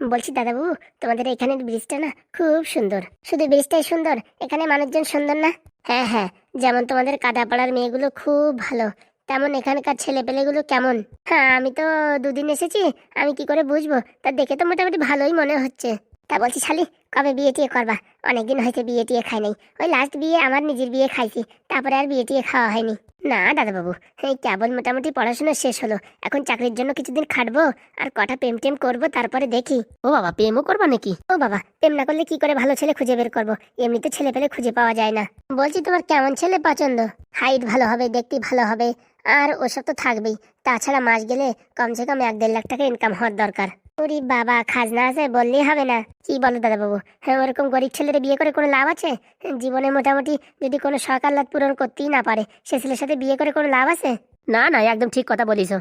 বলছি দাদাবাবু তোমাদের এখানের ব্রিজটা না খুব সুন্দর। শুধু ব্রিজটাই সুন্দর, এখানে মানুষজন সুন্দর না? হ্যাঁ হ্যাঁ যেমন তোমাদের কাদাপাড়ার মেয়েগুলো খুব ভালো, তেমন এখানকার ছেলেপেলেগুলো কেমন? হ্যাঁ আমি তো দুদিন এসেছি, আমি কি করে বুঝব? তা দেখে তো মোটামুটি ভালোই মনে হচ্ছে। তা বলছি শালি কবে বিয়ে টিয়ে করবা? অনেকদিন হয়েছে বিয়ে টিয়ে খাই নাই। ওই লাস্ট বিয়ে আমার নিজের বিয়ে খাইছি তারপরে আর বিয়ে টিয়ে খাওয়া হয়নি। না দাদাবাবু এই কেবল মোটামুটি পড়াশোনা শেষ হলো এখন চাকরির জন্য কিছুদিন খাটবো আর কটা প্রেম টেম করব তারপরে দেখি। ও বাবা প্রেমও করবা নাকি? ও বাবা প্রেম না করলে কি করে ভালো ছেলে খুঁজে বের করব? এমনিতে ছেলে পেলে খুঁজে পাওয়া যায় না। বলছি তোমার কেমন ছেলে পছন্দ? হাইট ভালো হবে দেখতে ভালো হবে আর ওসব তো থাকবেই। তাছাড়া মাস গেলে কমসে কম এক দেড় লাখ টাকা ইনকাম হওয়ার দরকার। ওরে বাবা, খাজনা আছে বললেই হবে না। কি বলো দাদাবাবু? হ্যাঁ ওরকম গরিব ছেলের বিয়ে করে কোনো লাভ আছে? জীবনে মোটামুটি যদি কোনো আহ্লাদ পূরণ করতেই না পারে, সে ছেলের সাথে বিয়ে করে কোনো লাভ আছে? না না একদম ঠিক কথা বলিস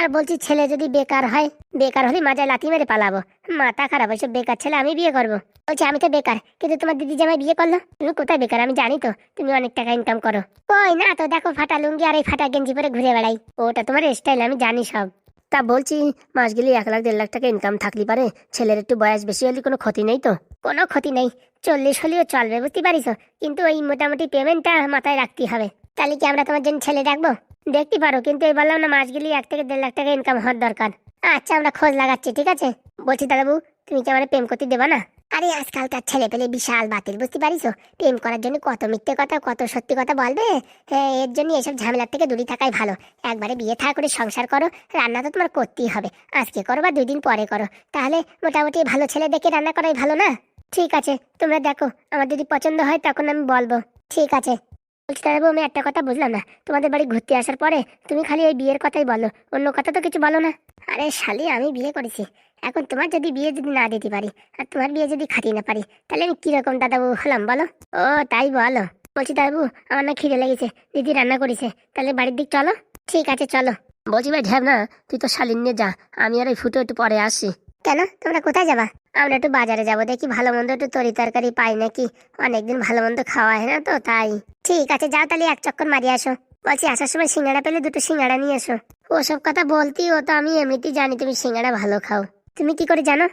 আর বলছি, ছেলে যদি বেকার হয়, বেকার হলে মাজায় লাথি মেরে পালাবো। মাথা খারাপ হয়েছে বেকার ছেলে আমি বিয়ে করব। বলছি, আমি তো বেকার, কিন্তু তোমার দিদি জামাই বিয়ে করল? তুমি কোথায় বেকার? আমি জানি তো, তুমি অনেক টাকা ইনকাম করো। কই না তো, দেখো ফাটা লুঙ্গি আর এই ফাটা গেঞ্জি পরে ঘুরে বেড়াই। ওটা তোমার স্টাইল আমি জানি সব। তা বলছি, মাস গেলে এক লাখ, দেড় লাখ টাকা ইনকাম থাকলি পারে। ছেলের একটু বয়স বেশি হলে কোনো ক্ষতি নেই তো? কোনো ক্ষতি নেই। চল্লিশ হলেও চলবে, বুঝতে পারিস? কিন্তু ওই মোটামুটি পেমেন্টটা মাথায় রাখতে হবে। তাহলে কি আমরা তোমার জন্য ছেলে রাখব দেখতে পারো, কিন্তু এই বললাম না, মাস গেলে এক থেকে দেড় লাখ টাকা ইনকাম হওয়ার দরকার। আচ্ছা আমরা খোঁজ লাগাচ্ছি, ঠিক আছে? বলছি, দাদাবু, তুমি কি আমার প্রেম করতে দেবা না? আরে আজকালকার ছেলে পেলে বিশাল বাতিল, বুঝতে পারিস প্রেম করার জন্য কত মিথ্যে কথা, কত সত্যি কথা বলবে? হ্যাঁ এর জন্য এসব ঝামেলার থেকে দূরে থাকাই ভালো। একবারে বিয়ে থা করে সংসার করো, রান্না তো তোমার করতেই হবে। আজকে করো বা দুই দিন পরে করো। তাহলে মোটামুটি ভালো ছেলে দেখে রান্না করাই ভালো না? ঠিক আছে, তোমরা দেখো, আমার যদি পছন্দ হয় তখন আমি বলব। ঠিক আছে। বলছি আমি একটা কথা বুঝলাম না। তোমাদের বাড়ি ঘুরতে আসার পরে তুমি খালি ওই বিয়ের কথাই বলো, অন্য কথা তো কিছু বলো না? আরে শালি, আমি বিয়ে করেছি। এখন তোমার যদি বিয়ে যদি না দিতে পারি, আর তোমার বিয়ে যদি খাটিয়ে না পারি, তাহলে আমি কীরকম দাদাবু হলাম বলো? ও, তাই বলো। বলছি দাদাবু, আমার না খিদে লেগেছে, দিদি রান্না করেছে, তাহলে বাড়ির দিক চলো। ঠিক আছে, চলো। বলছি ভাই ঢ্যাব না তুই তো শালিন নিয়ে যা, আমি আর ওই ফুটো একটু পরে আসি। কেন? তোমরা কোথায় যাবা? আমরা একটু বাজারে যাব, দেখি ভালো মন্দ একটু তরি তরকারি পাই নাকি। অনেকদিন ভালো মন্দ খাওয়া হয় না তো, তাই। ঠিক আছে, যাও তাহলে এক চক্কর মারিয়ে আসো। বলছি, আসার সময় সিঙ্গাড়া পেলে দুটো সিঙ্গাড়া নিয়ে এসো। ওসব কথা বলতি ও তো আমি এমনিতেই জানি তুমি সিঙ্গাড়া ভালো খাও। তুমি কি করে জানো?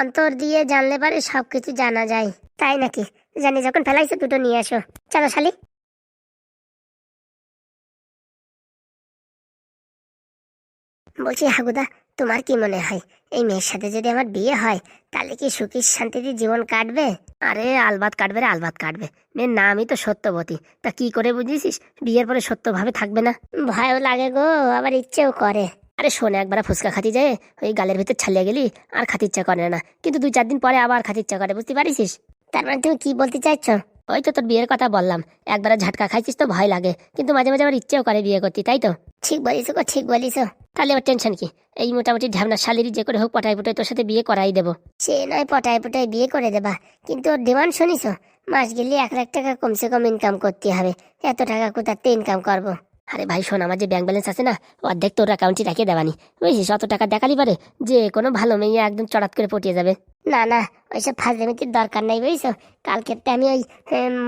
অন্তর দিয়ে জানলে পারে সবকিছু জানা যায়। তাই নাকি? জানি যখন ফেলাইছো দুটো নিয়ে আসো। চলো, শালি। বলছি, হাগুদা, তোমার কি মনে হয়, এই মেয়ের সাথে যদি আমার বিয়ে হয়, তাহলে কি সুখী শান্তিতে জীবন কাটবে? আরে, আলবাত কাটবে রে, আলবাত কাটবে। মেয়ের নামই তো সত্যবতী। তা কি করে বুঝিস বিয়ের পরে সত্যভাবে থাকবে না? ভয়ও লাগে গো, আবার ইচ্ছেও করে। আরে শোনে একবার ফুচকা খাতি যায় ওই গালের ভিতর ছালিয়ে গেলি আর খাতে ইচ্ছা করে না। কিন্তু দুই চার দিন পরে আবার খাতে ইচ্ছা করে বুঝতে পারিস তার মানে তুমি কি বলতে চাইছো? ওই তো তোর বিয়ের কথা বললাম একবারে ঝাটকা খাইছিস তো ভয় লাগে কিন্তু মাঝে মাঝে আমার ইচ্ছেও করে বিয়ে করতে তাই তো? ঠিক বলিস গো ঠিক বলিস। তাহলে আবার টেনশন কি? এই মোটামুটি ঢ্যামনা শালিরি যে করে হোক পটাই পটাই তোর সাথে বিয়ে করাই দেবো। সে নয় পটাই পটাই বিয়ে করে দেবা। কিন্তু ওর ডিমান্ড শুনিস? মাস গেলে এক লাখ টাকা কমসে কম ইনকাম করতে হবে। এত টাকা কোথাতে ইনকাম করব? আরে ভাই, শোন, আমার যে ব্যাংক ব্যালেন্স আছে না, অর্ধেক তোর অ্যাকাউন্টে রেখে দেবানি। বুঝছিস? অত টাকা দেখালি পারে যে কোনো ভালো মেয়ে একদম চড়াত করে পটিয়ে যাবে। না না, ওইসব ফাজলামিতির দরকার নাই, বুঝছ? কালকে আমি ওই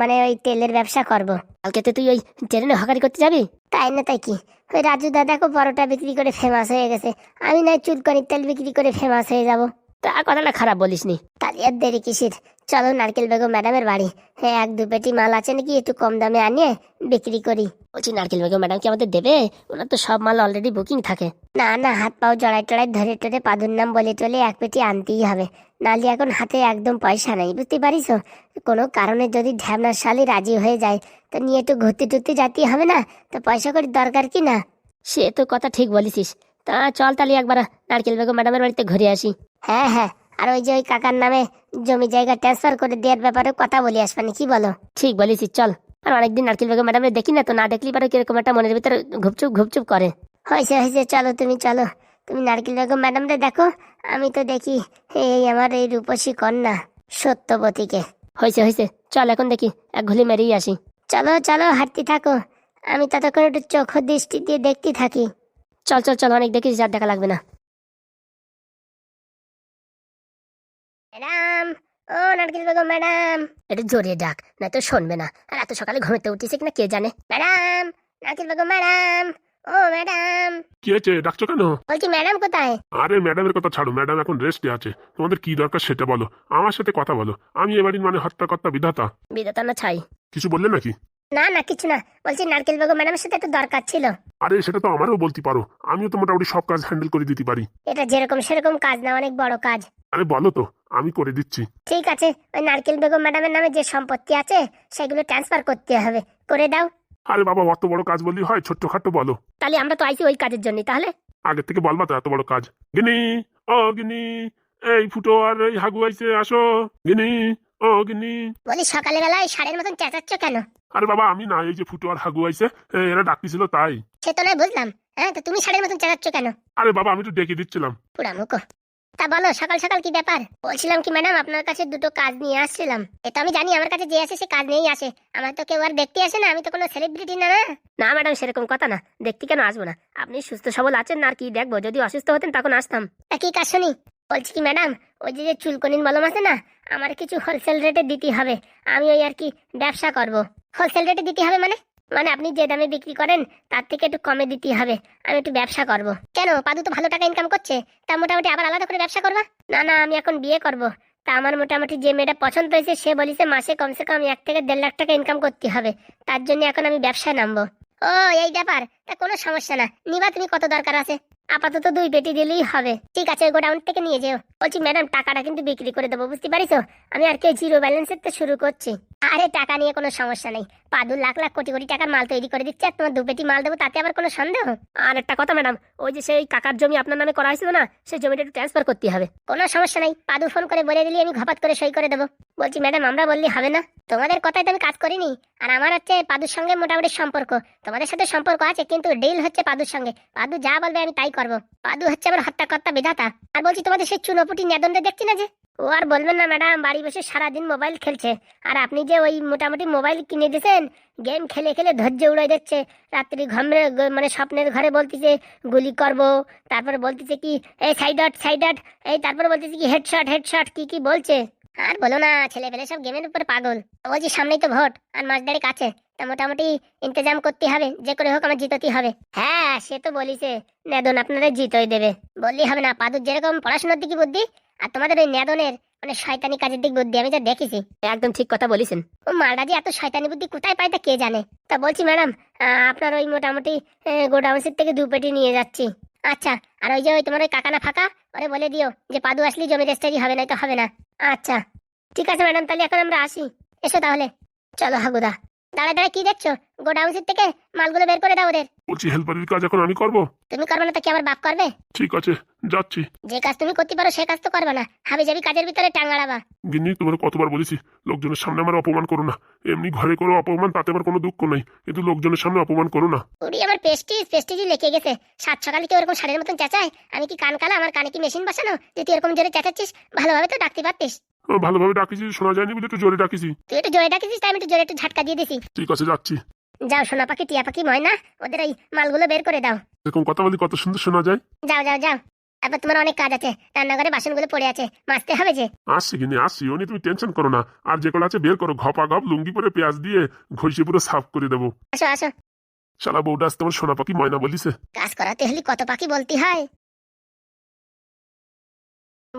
মানে ওই তেলের ব্যবসা করব। কালকে তো তুই ওই ট্রেনে হকারি করতে যাবি? তাই না, তাই কি? ওই রাজু দাদাকে পরোটা বিক্রি করে ফেমাস হয়ে গেছে। আমি না চুলকনির তেল বিক্রি করে ফেমাস হয়ে যাব। তা কথাটা খারাপ বলিসনি। তাহলে আর দেরি কিসের? চলো নারকেল বেগম ম্যাডামের বাড়ি। হ্যাঁ এক দু পেটি মাল আছে নাকি একটু কম দামে আনিয়ে বিক্রি করি। বলছি নারকেল বেগম ম্যাডাম কি আমাদের দেবে? ওনার তো সব মাল অলরেডি বুকিং থাকে। না না হাত পাও জড়াই টড়াই ধরে টরে পাদুর নাম বলে টলে এক পেটি আনতেই হবে। নালি এখন হাতে একদম পয়সা নাই বুঝতে পারিস? কোনো কারণে যদি ঢ্যাবনার শালি রাজি হয়ে যায় তো নিয়ে একটু ঘুরতে টুরতে যাতে হবে না? তো পয়সা করে দরকার কি না? সে তো কথা ঠিক বলিসিস। তা চল তাহলে একবার নারকেল বেগম ম্যাডামের বাড়িতে ঘুরে আসি। হ্যাঁ হ্যাঁ। আর ওই যে ওই কাকার নামে জমি জায়গা ট্রান্সফার করে দেওয়ার ব্যাপারে কথা বলি আসবানি কি বলো? ঠিক বলেছি চল। আর অনেকদিন নারকেল বেগম ম্যাডামের দেখি না তো না দেখলি পারে কীরকম একটা মনের ভিতরে ঘুপচুপ ঘুপচুপ করে। হয়েছে হয়েছে চলো তুমি চলো। তুমি নারকেল বেগম ম্যাডামরে দেখো আমি তো দেখি এই আমার এই রূপসী কন্যা সত্যবতীকে। হয়েছে হয়েছে। চল এখন দেখি এক ঘুলি মেরেই আসি। চলো চলো হাঁটতে থাকো। আমি ততক্ষণ একটু চোখ দৃষ্টি দিয়ে দেখতে থাকি। চল চল চল অনেক দেখিস যার দেখা লাগবে না। ম্যাডাম ও নারকেল বেগম ম্যাডাম। একটু জোরে ডাক না তো শুনবে না। আর এত সকালে ঘুমিতে উঠেছে কিনা কে জানে? ম্যাডাম নারকেল বেগম ম্যাডাম। ও ম্যাডাম। কি হয়েছে? ডাকছো কেন? বলছি ম্যাডাম কোথায়? আরে ম্যাডামের কথা ছাড়ো। ম্যাডাম এখন রেস্টে আছে। তোমাদের কি দরকার সেটা বলো। আমার সাথে কথা বলো। আমি এবারই মানে হত্যাকর্তা বিধাতা। বিধাতা না ছাই। কিছু বললে নাকি? না না কিছু না। বলছি নারকেল বেগম ম্যাডামের সাথে একটু দরকার ছিল। আরে সেটা তো আমারও বলতে পারো। আমিও তো মোটামুটি সব কাজ হ্যান্ডেল করে দিতে পারি। এটা যেরকম সেরকম কাজ না অনেক বড় কাজ। আরে বলো তো আমি করে দিচ্ছি। ঠিক আছে ওই নারকেল বেগম ম্যাডামের নামে যে সম্পত্তি আছে সেগুলো ট্রান্সফার করতে হবে। করে দাও। আরে বাবা অত বড় কাজ বললেই হয় ছোট্ট খাট্টো বলো। তাহলে আমরা তো আইছি ওই কাজের জন্য তাহলে? আগের থেকে বলবা তো এত বড় কাজ। গিনি ও গিনি এই ফুটো আর এই হাগু আইছে আসো। গিনি ও গিনি। বলি সকালবেলায় সাড়ের মতন চেঁচাচ্ছ কেন? আরে বাবা আমি না এই যে ফুটো আর হাগু আইছে এরা ডাকতেছিল তাই। সে তো নয় বুঝলাম। হ্যাঁ তো তুমি সাড়ের মতন চেঁচাচ্ছ কেন? আরে বাবা আমি তো ডেকে দিচ্ছিলাম। পুরা মুখো। তা বলো সকাল সকাল কি ব্যাপার? বলছিলাম কি ম্যাডাম আপনার কাছে দুটো কাজ নিয়ে আসছিলাম। এটা আমি জানি আমার কাছে যে আসে সে কাজ নিয়েই আসে। আমার তো কেউ আর দেখতে আসে না আমি তো কোনো সেলিব্রিটি না। না না ম্যাডাম সেরকম কথা না। দেখতে কেন আসব না? আপনি সুস্থ সবল আছেন না আর কি দেখব? যদি অসুস্থ হতেন তখন আসতাম। তা কি কাজ শুনি? বলছি কি ম্যাডাম ওই যে যে চুলকনির মলম আছে না আমার কিছু হোলসেল রেটে দিতে হবে। আমি ওই আর কি ব্যবসা করব। হোলসেল রেটে দিতে হবে মানে? মানে আপনি যে দামে বিক্রি করেন, তার থেকে একটু কমে দিতে হবে। আমি একটু ব্যবসা করব। কেন? পাদু তো ভালো টাকা ইনকাম করছে। তা মোটামুটি আবার আলাদা করে ব্যবসা করবা? না না, আমি এখন বিয়ে করব। তা আমার মোটামুটি যে মেয়েটা পছন্দ হয়েছে, সে বলিছে মাসে কমসে কম এক থেকে দেড় লাখ টাকা ইনকাম করতে হবে। তার জন্য এখন আমি ব্যবসায় নামবো। ও, এই ব্যাপার। তা কোনো সমস্যা না। নিবা তুমি কত দরকার আছে। আপাতত দুই পেটি দিলেই হবে। ঠিক আছে গোডাউন থেকে নিয়ে যেও। বলছি, ম্যাডাম, টাকাটা কিন্তু বিক্রি করে দেবো, বুঝতে পারিছো? আমি আর কে জিরো ব্যালেন্সের তো শুরু করছি। আরে, টাকা নিয়ে কোনো সমস্যা নেই। পাদু লাখ লাখ কোটি কোটি টাকার মাল তৈরি করে দিচ্ছে আর তোমার দু পেটি মাল দেবো, তাতে আবার কোনো সন্দেহ? আর একটা কথা, ম্যাডাম, ওই যে সেই কাকার জমি আপনার নামে করা হয়েছিল না, সেই জমিটা একটু ট্রান্সফার করতে হবে। কোনো সমস্যা নাই। পাদু ফোন করে বলে দিলি আমি ঘপাত করে সই করে দেবো। বলছি, ম্যাডাম, আমরা বললি হবে না। তোমাদের কথায় তো আমি কাজ করিনি। আর আমার হচ্ছে পাদুর সঙ্গে মোটামুটি সম্পর্ক। তোমাদের সাথে সম্পর্ক আছে কিন্তু ডিল হচ্ছে পাদুর সঙ্গে। পাদু যা বলবে আমি তাই করব। পাদু হচ্ছে আমার হত্যাকর্তা বিধাতা। আর বলছি, তোমাদের সেই চুনোপুটি নেদনটা দেখছি না যে? ও আর বলবেন না, ম্যাডাম, বাড়ি বসে সারাদিন মোবাইল খেলছে। আর আপনি যে ওই মোটামুটি মোবাইল কিনে দিয়েছেন, গেম খেলে খেলে ধৈর্য উড়াই দিচ্ছে। রাত্রি ঘমরে মানে স্বপ্নের ঘরে বলতেছে, গুলি করব। তারপরে বলতেছে কি, এই সাইড আউট সাইড আউট এই তারপরে বলতেছে কি, হেডশট হেডশট। কি কি বলছে? আর বলো না ছেলে পেলে সব গেমের উপর পাগল। বলছি সামনেই তো ভোট আর মাস দেড়েক আছে। তা মোটামুটি ইন্তজাম করতে হবে যে করে হোক আমার জিততেই হবে। হ্যাঁ সে তো বলিছে নেদন আপনাদের জিতই দেবে। বললি হবে না পাদুর যেরকম পড়াশোনার দিকে বুদ্ধি আর তোমাদের ওই নেদনের মানে শয়তানি কাজের দিক বুদ্ধি আমি যা দেখেছি। একদম ঠিক কথা বলেছেন। ও মালটা যে এত শয়তানি বুদ্ধি কোথায় পায় তা কে জানে? তা বলছি ম্যাডাম আপনার ওই মোটামুটি গোডাউন্সের থেকে দু পেটি নিয়ে যাচ্ছি। আচ্ছা আর ওই যে ওই তোমার ওই কাকানা ফাঁকা ওরে বলে দিও যে পাদু আসলে জমি রেস্টারি হবে না তো হবে না। আচ্ছা ঠিক আছে ম্যাডাম তাহলে এখন আমরা আসি। এসো তাহলে। চলো হাগুদা। দাঁড়া দাঁড়া কি দেখছ? গোডাউন্সের থেকে মালগুলো বের করে দাও ওদের। বলছি হেল্পারের কাজ এখন আমি করব? তুমি করবে না তো কি আবার বাপ করবে? ঠিক আছে যাচ্ছি। যে কাজ তুমি করতে পারো সে কাজ তো করবে না। হাবি যাবি কাজের ভিতরে টাঙ্গাড়াবা গিন্নি তোমার কতবার বলেছি লোকজনের সামনে আমার অপমান করো না। এমনি ঘরে করো অপমান তাতে আমার কোনো দুঃখ নেই। কিন্তু লোকজনের সামনে অপমান করো না। ওরি আমার পেস্টিজ পেস্টিজই লেগে গেছে। সাত সকালে কেউ এরকম সারের মতন চেঁচায়? আমি কি কান কালা? আমার কানে কি মেশিন বসানো? যে তুই এরকম জোরে চেঁচাচ্ছিস ভালোভাবে তো ডাকতে পারতিস। ভালোভাবে ডাকিছি শোনা যায়নি একটু জোরে ডাকিছি তুই একটু জোরে ডাকিছিস তাই আমি একটু জোরে একটু ঝাটকা দিয়ে দিছি। ঠিক আছে যাচ্ছি। যাও সোনা পাখি টিয়া পাখি ময়না ওদের এই মালগুলো বের করে দাও। এরকম কথা বলি কত সুন্দর শোনা যায়। যাও যাও যাও। তারপর তোমার অনেক কাজ আছে রান্নাঘরে বাসনগুলো পড়ে আছে মাজতে হবে যে? আসছি কিনে আসছি ও নিয়ে তুমি টেনশন করো না। আর যে কটা আছে বের করো ঘপা ঘপ লুঙ্গি পরে পেঁয়াজ দিয়ে ঘষে পুরো সাফ করে দেবো। আসো আসো। সারা বউটা আসতে আমার সোনা পাখি ময়না বলিছে। কাজ করাতে হলে কত পাখি বলতে হয়?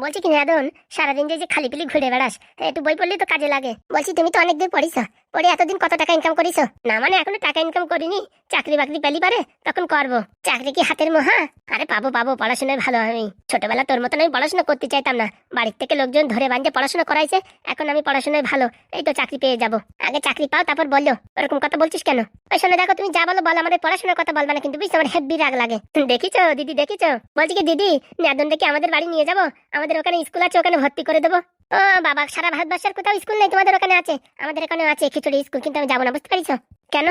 বলছি কি, নাদন, সারাদিন যে খালি পিলি ঘুরে বেড়াস একটু বই পড়লেই তো কাজে লাগে। বলছি, তুমি তো অনেক দূর পড়িস, পড়ে এতদিন কত টাকা ইনকাম করিস? না মানে এখনও টাকা ইনকাম করিনি, চাকরি বাকরি পেলি পারে, তখন করব। চাকরি কি হাতের মহা? আরে পাবো পাবো, পড়াশোনায় ভালো আমি। ছোটবেলা তোর মতন আমি পড়াশোনা করতে চাইতাম না। বাড়ির থেকে লোকজন ধরে বান্ধে পড়াশোনা করাইছে, এখন আমি পড়াশোনায় ভালো, এই তো চাকরি পেয়ে যাব। আগে চাকরি পাও, তারপর বলল ওরকম কথা বলছিস কেন? ওই শোনো, দেখো, তুমি যা বলো বলো, আমাদের পড়াশোনার কথা বলবা না, কিন্তু বুঝছ আমার হেব্বি রাগ লাগে। দেখিছো, দিদি, দেখিছো? বলছি কি, দিদি, নেদন দেখি আমাদের বাড়ি নিয়ে যাব? আমাদের ওখানে স্কুল আছে, ওখানে ভর্তি করে দেবো। ও, বাবা, সারা ভারতবর্ষের কোথাও স্কুল নেই তোমাদের ওখানে আছে? আমাদের এখানে আছে খিচুড়ি স্কুল, কিন্তু আমি যাব না, বুঝতে পারিছো? কেন?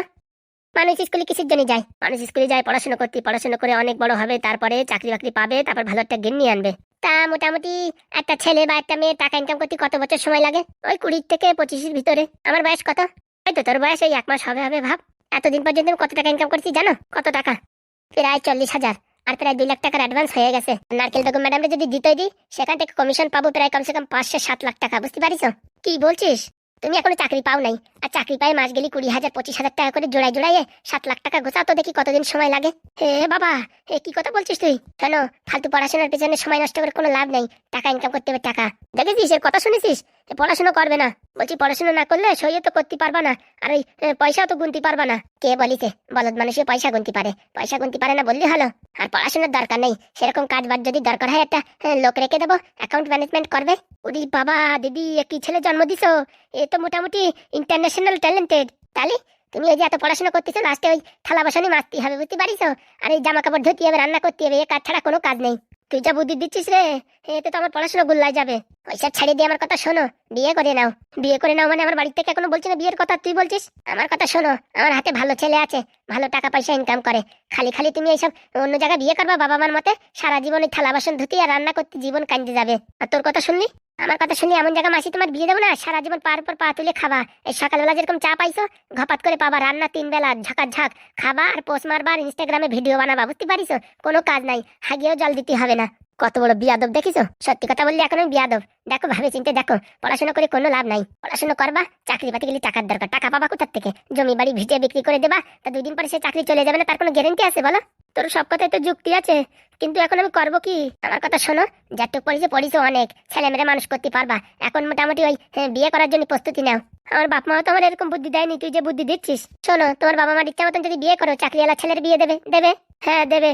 মানুষ স্কুলে কিসের জন্য যায়? মানুষ স্কুলে যায় পড়াশোনা করতে, পড়াশোনা করে অনেক বড় হবে, তারপরে চাকরি বাকরি পাবে, তারপর ভালো একটা গেম নিয়ে আনবে। তা মোটামুটি একটা ছেলে বা একটা মেয়ে টাকা ইনকাম করতে কত বছর সময় লাগে? ওই কুড়ি থেকে পঁচিশের ভিতরে। আমার বয়স কত? এই তো তোর বয়স, এই এক মাস হবে হবে, ভাব। এতদিন পর্যন্ত আমি কত টাকা ইনকাম করছি জানো? কত টাকা? প্রায় চল্লিশ হাজার। আর প্রায় দুই লাখ টাকার অ্যাডভান্স হয়ে গেছে। নারকেল বেগম ম্যাডামকে যদি দিতে দিই সেখান থেকে কমিশন পাবো প্রায় কমসে কম পাঁচশো সাত লাখ টাকা, বুঝতে পারিস? কি বলছিস? তুমি এখনও চাকরি পাও নাই। আর চাকরি পাই মাস গেলি কুড়ি হাজার, পঁচিশ হাজার টাকা করে জোড়ায় জোড়ায় সাত লাখ টাকা গোছাও তো দেখি কতদিন সময় লাগে। হে বাবা, এ কি কথা বলছিস তুই? কেন ফালতু পড়াশোনার পেছনে সময় নষ্ট করে কোনো লাভ নেই। টাকা ইনকাম করতে হবে, টাকা। দেখেছিস এর কথা শুনেছিস? পড়াশোনা করবে না। বলছি পড়াশোনা না করলে সইও তো করতে পারবা না। আর ওই পয়সাও তো গুনতে পারবা না। কে বলিছে? বলদ মানুষে পয়সা গুনতে পারে। পয়সা গুনতে পারে না বললে হলো। আর পড়াশোনার দরকার নেই। সেরকম কাজ বাজ যদি দরকার হয় একটা লোক রেখে দেবো। অ্যাকাউন্ট ম্যানেজমেন্ট করবে। ওরে বাবা, দিদি, এ কি ছেলে জন্ম দিছো? এ তো মোটামুটি ইন্টারন্যাশনাল ট্যালেন্টেড তাহলে তুমি এই যে এত পড়াশোনা করতেছো লাস্টে ওই থালা বাসনে মাজতে হবে বুঝতে পারিস আর এই জামা কাপড় ধুতে হবে, রান্না করতে হবে, এ কাজ ছাড়া কোনো কাজ নেই। তুই যা বুদ্ধি দিচ্ছিস রে, এতে তো আমার পড়াশোনা গুল্লায় যাবে। ওইসব ছাড়িয়ে দিয়ে আমার কথা শোনো, বিয়ে করে নাও। বিয়ে করে নাও মানে আমার বাড়ি থেকে এখনও বলছি না বিয়ের কথা, তুই বলছিস? আমার কথা শোনো, আমার হাতে ভালো ছেলে আছে, ভালো টাকা পয়সা ইনকাম করে। খালি খালি তুমি এইসব অন্য জায়গায় বিয়ে করবা বাবা মার মতে, সারা জীবন ওই থালা বাসন ধুতি আর রান্না করতে জীবন কান্দে যাবে। আর তোর কথা শুনলি? আমার কথা শুনি এমন জায়গা মাসি তোমার বিয়ে দেবো না? সারা জীবন পার পর পা তুলে খাবা। এই সকালবেলা যেরকম চা পাইছো, ঘপাত করে পাবা। রান্না তিন বেলা, ঝাঁকার ঝাঁক। খাবা আর পোস্ট মারবা আর ইনস্টাগ্রামে ভিডিও বানাবা। বুঝতে পারিস কোনো কাজ নাই। হাগিয়েও জল দিতে হবে না। কত বড় বিয়াদব, দেখিছো? সত্যি কথা বললি এখন বিয়াদব। দেখো, ভাবে চিন্তে দেখো, পড়াশোনা করে কোনো লাভ নাই। পড়াশোনা করবা, চাকরি পাতি গেলে টাকার দরকার। টাকা পাবা কোথার থেকে? জমি বাড়ি ভিটে বিক্রি করে দেবা, তা দুই দিন পরে সে চাকরি চলে যাবে না, তার কোনো গ্যারেন্টি আছে বলো? তোর সব কথাই তো যুক্তি আছে কিন্তু এখন আমি করব কি? আমার কথা শোনো যতটুক পড়িছো পড়িছো অনেক ছেলে মেয়েরা মানুষ করতে পারবা। এখন মোটামুটি ওই হ্যাঁ, বিয়ে করার জন্য প্রস্তুতি নাও। আমার বাপ মাও তো আমার এরকম বুদ্ধি দেয়নি তুই যে বুদ্ধি দিচ্ছিস। শোনো তোমার বাবা মার ইচ্ছা মতন যদি বিয়ে করো চাকরিওয়ালা ছেলের বিয়ে দেবে দেবে? হ্যাঁ দেবে।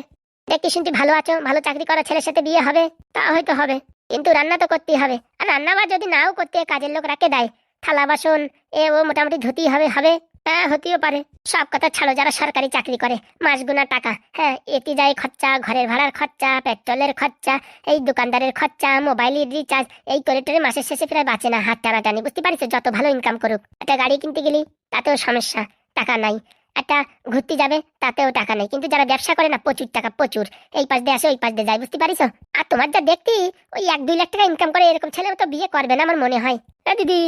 দেখতে শুনতে ভালো আছো ভালো চাকরি করা ছেলের সাথে বিয়ে হবে? তা হয়তো হবে কিন্তু রান্না তো করতেই হবে। আর রান্না বা যদি নাও করতে কাজের লোক রাখে দেয়। থালা বাসন এ ও মোটামুটি ধুতেই হবে হবে। হ্যাঁ হতেও পারে। সব কথা ছাড়ো, যারা সরকারি চাকরি করে, মাস গুনা টাকা। হ্যাঁ এতে যায় খরচা, ঘরের ভাড়ার খরচা, পেট্রোলের খরচা, এই দোকানদারের খরচা, মোবাইলের রিচার্জ এই করে টোরে মাসের শেষে প্রায় বাঁচে না, হাত টানাটানি। বুঝতে পারিস যত ভালো ইনকাম করুক। একটা গাড়ি কিনতে গেলি, তাতেও সমস্যা, টাকা নাই। একটা ঘুরতে যাবে, তাতেও টাকা নেই। কিন্তু যারা ব্যবসা করে না, প্রচুর টাকা, প্রচুর। এই পাশ দিয়ে আসে, ওই পাশ দিয়ে যায়, বুঝতে পারিস আর তোমার যা দেখতি, ওই এক দুই লাখ টাকা ইনকাম করে এরকম ছেলে তো বিয়ে করবে না আমার মনে হয়। দিদি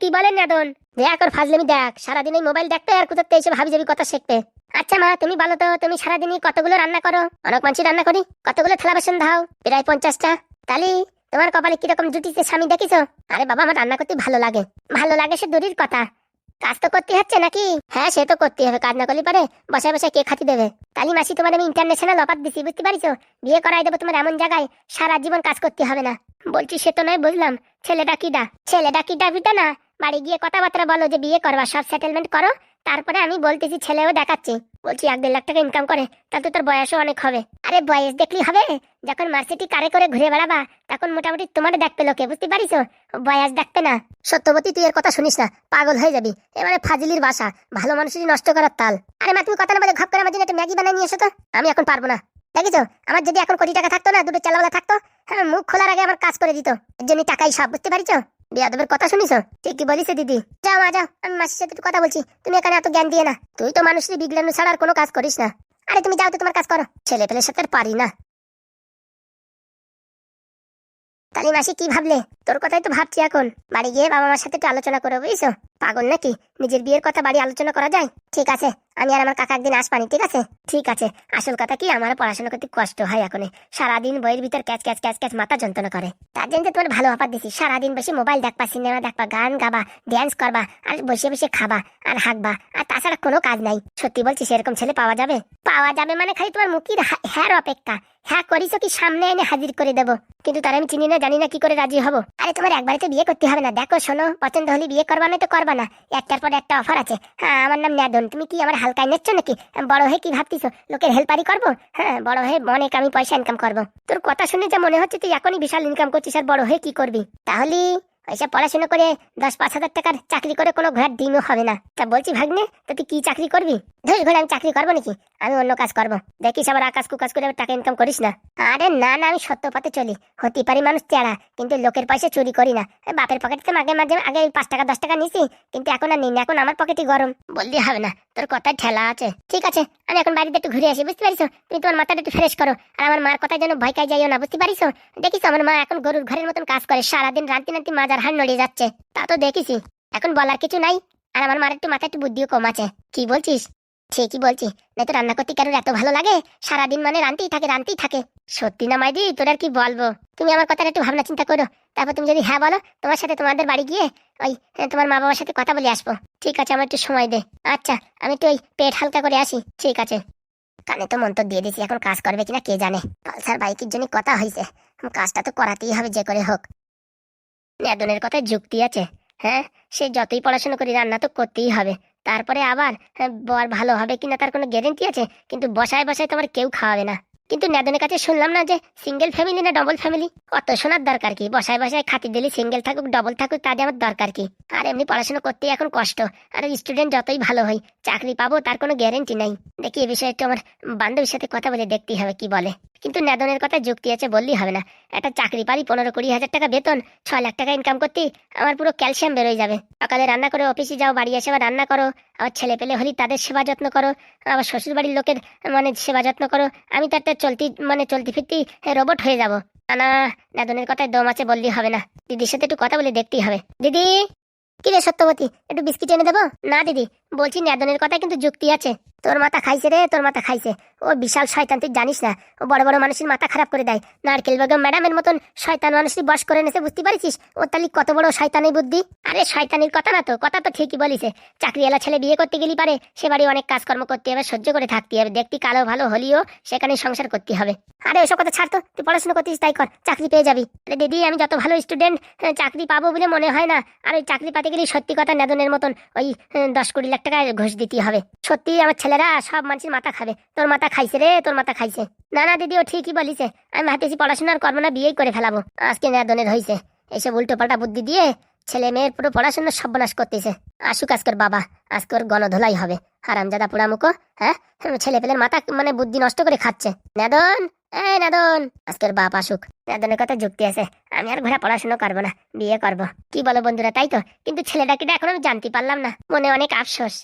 কি বলেন নাদন দেখ আর ফাজলামি দেখ, সারাদিন এই মোবাইল দেখতে আর কোথাতে এসে ভাবি যাবি কথা শিখতে। আচ্ছা মা, তুমি বলো তো, তুমি সারাদিনই কতগুলো রান্না করো? অনেক মানসি রান্না করি। কতগুলো থালা বাসন ধাও? প্রায় পঞ্চাশটা। তালি, তোমার কপালে কীরকম জুটিছে স্বামী দেখিছো? আরে বাবা, আমার রান্না করতে ভালো লাগে। ভালো লাগে সে দূরের কথা। কাজ তো করতে হচ্ছে নাকি? হ্যাঁ সে তো করতে হবে, কাজ না করলে পারে বসে বসে কে খাতি দেবে। তালি মাসি, তোমার আমি ইন্টারন্যাশনাল অফার দিছি, বুঝতে পারিছো? বিয়ে করাই দেবো তোমার এমন জায়গায়, সারা জীবন কাজ করতে হবে না। বলছি সে তো নয়, বুঝলাম। ছেলেটা কিডা ছেলেটা কিডা বিটা না? বাড়ি গিয়ে কথাবার্তা বলো যে বিয়ে করবা, সব সেটেলমেন্ট করো। তারপরে আমি বলতেছি, ছেলেও দেখাচ্ছি। বলছি, এক দেড় লাখ টাকা ইনকাম করে তাহলে তো তোর বয়সও অনেক হবে। আরে বয়স দেখলি হবে? যখন মার্সিটি কারে করে ঘুরে বেড়াবা, তখন মোটামুটি তোমার দেখতে লোকে বুঝতে পারিস? বয়স দেখতে না। সত্যবতী, তুই এর কথা শুনিস না, পাগল হয়ে যাবি। এবারে ফাজিলির বাসা, ভালো মানুষেরই নষ্ট করার তাল। আরে মা, তুমি কথা না বলে ঘপ করে আমার জন্য একটা ম্যাগি বানিয়ে নিয়ে এসো তো। আমি এখন পারব না। দেখিছো আমার যদি এখন কোটি টাকা থাকতো না, দুটো চালাবেলা থাকতো হ্যাঁ মুখ খোলার আগে আমার কাজ করে দিত। এর জন্য টাকাই সব, বুঝতে পারিছো বিয়াদবের কথা শুনিস ঠিকই বলিস দিদি। যাও মা, যাও। আমি মাসির সাথে কথা বলছি। তুমি এখানে এত জ্ঞান দিয়ে না। তুই তো মানুষের বিজ্ঞান ছাড়া আর কোনো কাজ করিস না। আরে তুমি যাও তো, তোমার কাজ করো। ছেলে পেলের সাথে পারি না। তালি মাসি কি ভাবলে? তোর কথাই তো ভাবছি এখন। বাড়ি গিয়ে বাবা মার সাথে একটু আলোচনা করো, বুঝছ? পাগল নাকি? নিজের বিয়ের কথা বাড়ি আলোচনা করা যায়? ঠিক আছে, আমি আর আমার কাকা একদিন আসবানি, ঠিক আছে? ঠিক আছে, আসল কথা কি, আমার পড়াশোনা করতে কষ্ট হয় এখন সারাদিন বইয়ের ভিতর ক্যাচ ক্যাচ ক্যাচ ক্যাচ মাথা যন্ত্রণা করে। তার জন্য তোমার ভালো অফার দিছি, সারাদিন বসে মোবাইল দেখবা, সিনেমা দেখবা, গান গাবা ড্যান্স করবা, আর বসে বসে খাবা, আর হাঁকবা, আর তাছাড়া কোনো কাজ নাই। সত্যি বলছি, সেরকম ছেলে পাওয়া যাবে? পাওয়া যাবে মানে খালি তোমার মুখির হ্যার অপেক্ষা। হ্যাঁ করিস কি, সামনে এনে হাজির করে দেবো। কিন্তু তার আমি চিনি না, জানি না কি করে রাজি হব। আরে তোমার একবারে তো বিয়ে করতে হবে না। দেখো, শোনো, পছন্দ হলে বিয়ে করবা না তো করবা। না, একটার পর একটা অফার আছে। হ্যাঁ আমার নাম ন্যাদন। তুমি কি আমার হালকায় নিচ্ছ নাকি? বড় হয়ে কি ভাবতিছো লোকের হেল্পারি করব? হ্যাঁ বড় হয়ে অনেক আমি পয়সা ইনকাম করব। তোর কথা শুনে যা মনে হচ্ছে তুই এখনই বিশাল ইনকাম করছিস আর বড় হয়ে কি করবি? তাহলে ওইসব পড়াশোনা করে দশ পাঁচ হাজার টাকার চাকরি করে কোনো ঘোরার দিনও হবে না। তা বলছি, ভাগ্নে, তো তুই কি চাকরি করবি? ধর ঘরে আমি চাকরি করব নাকি? আমি অন্য কাজ করব। দেখিস আবার আকাশ কুকাজ করে টাকা ইনকাম করিস না। আরে না না, আমি সত্য পথে চলি। হতে পারি মানুষ চেড়া, কিন্তু লোকের পয়সা চুরি করি না। বাপের পকেটে তো মাঝে মাঝে, আগে পাঁচ টাকা, দশ টাকা নিছি, কিন্তু এখন আর নিই না এখন আমার পকেটই গরম। বললি হবে না, তোর কথায় ঠেলা আছে। ঠিক আছে, আমি এখন বাড়িতে একটু ঘুরে আসি, বুঝতে পারিস? তুমি তোমার মাথাটা একটু ফ্রেশ করো, আর আমার মার কথায় যেন ভয় খাই যাইও না, বুঝতে পারিস? দেখিস, আমার মা এখন গরুর ঘরের মতন কাজ করে, সারাদিন রান্তি রান্তি মাজার হাড় নড়িয়ে যাচ্ছে। তা তো দেখিসি এখন বলার কিছু নাই। আর আমার মার একটু মাথায় একটু বুদ্ধিও কম আছে। কি বলছিস? ঠিকই বলছি? না তো রান্না করতে কারোর এত ভালো লাগে? সারাদিন মানে রানতেই থাকে রানতেই থাকে। সত্যি না মাইদি, তোর আর কি বলব? তুমি আমার কথাটা একটু ভাবনা চিন্তা করো। তারপর তুমি যদি হ্যাঁ বলো, তোমার সাথে তোমাদের বাড়ি গিয়ে ওই তোমার মা বাবার সাথে কথা বলে আসব। ঠিক আছে, আমার একটু সময় দে। আচ্ছা আমি একটু ওই পেট হালকা করে আসি। ঠিক আছে। কানে তো মন্তর দিয়ে দিছি, এখন কাজ করবে কিনা কে জানে। পালসার বাইকের জন্য কথা হয়েছে কাজটা তো করাতেই হবে, যে করে হোক। নেদনের কথায় যুক্তি আছে। হ্যাঁ সে যতই পড়াশোনা করি রান্না তো করতেই হবে। তারপরে আবার হ্যাঁ, বর ভালো হবে কিনা তার কোনো গ্যারেন্টি আছে? কিন্তু বসায় বসায় তোমার কেউ খাওয়াবে না। কিন্তু নেদনের কাছে শুনলাম না যে সিঙ্গেল ফ্যামিলি না ডবল ফ্যামিলি অত শোনার দরকার কি? বসায় বসায় খাতি দিলি সিঙ্গেল থাকুক ডবল থাকুক তাদের আমার দরকার কি? আর এমনি পড়াশোনা করতেই এখন কষ্ট। আর স্টুডেন্ট যতই ভালো হয় চাকরি পাবো তার কোনো গ্যারেন্টি নাই। দেখি এ বিষয়ে একটু আমার বান্ধবীর সাথে কথা বলে দেখতেই হবে কি বলে। কিন্তু নেদনের কথা যুক্তি আছে বললেই হবে না। একটা চাকরি পারি পনেরো কুড়ি হাজার টাকা বেতন ছ লাখ টাকা ইনকাম করতেই আমার পুরো ক্যালসিয়াম বেরোয় যাবে। সকালে রান্না করে অফিসে যাও, বাড়ি এসে আবার রান্না করো, আবার ছেলে পেলে হলি তাদের সেবা যত্ন করো, আবার শ্বশুর বাড়ির লোকের মানে সেবা যত্ন করো, আমি তো একটা চলতি মানে চলতি ফিরতি রোবট হয়ে যাব। না না, নেদনের কথায় দম আছে বললেই হবে না। দিদির সাথে একটু কথা বলে দেখতেই হবে। দিদি, কি রে সত্যবতী, একটু বিস্কিট এনে দেবো? না, দিদি, বলছি নেদনের কথায় কিন্তু যুক্তি আছে। তোর মাথা খাইছে রে, তোর মাথা খাইছে। ও বিশাল শয়তান, তুই জানিস না? ও বড় বড় মানুষের মাথা খারাপ করে দেয়। নারকেল বেগম ম্যাডামের মতন শয়তান মানুষটি বস করে নেছে বুঝতে পারিস ওর তালি কত বড় শয়তানি বুদ্ধি? আরে শয়তানির কথা না তো, কথা তো ঠিকই বলিছে। চাকরিওয়ালা ছেলে বিয়ে করতে গেলি পারে, সে বাড়ি অনেক কাজকর্ম করতে হবে, সহ্য করে থাকতে হবে। দেখতে কালো ভালো হলেও সেখানে সংসার করতে হবে। আরে ওসব কথা ছাড় তো, তুই পড়াশোনা করতিস, তাই কর, চাকরি পেয়ে যাবি। আরে দিদি, আমি যত ভালো স্টুডেন্ট চাকরি পাবো বলে মনে হয় না। আর ওই চাকরি পাতে গেলে সত্যি কথা নেদনের মতন ওই দশ কুড়ি লাখ টাকা ঘুষ দিতে হবে। সত্যি আমার ছেলেরা সব মানুষের মাথা খাবে। তোর মাথা খাইছে রে, তোর মাথা খাইছে। না না, দিদি, ও ঠিকই বলিছে। আমি ভাবতেছি পড়াশোনা আর করব না বিয়েই করে ফেলাবো। আজকে নেদনের হয়েছে এইসব উল্টো পাল্টা বুদ্ধি দিয়ে ছেলে মেয়ের পুরো পড়াশোনা সর্বনাশ করতেছে। আসুক আজকের বাবা, আজকে ওর গণধোলাই হবে। হারামজাদা পোড়ামুখো হ্যাঁ? ছেলে পেলের মাথা মানে বুদ্ধি নষ্ট করে খাচ্ছে। নেদন এই নেদন আজকের বাপ আসুক। নেদনের কথা যুক্তি আছে। আমি আর ঘোরা পড়াশোনা করব না, বিয়ে করব। কি বলো বন্ধুরা, তাই তো? কিন্তু ছেলেটাকে এখন আমি জানতে পারলাম না। মনে অনেক আফসোস।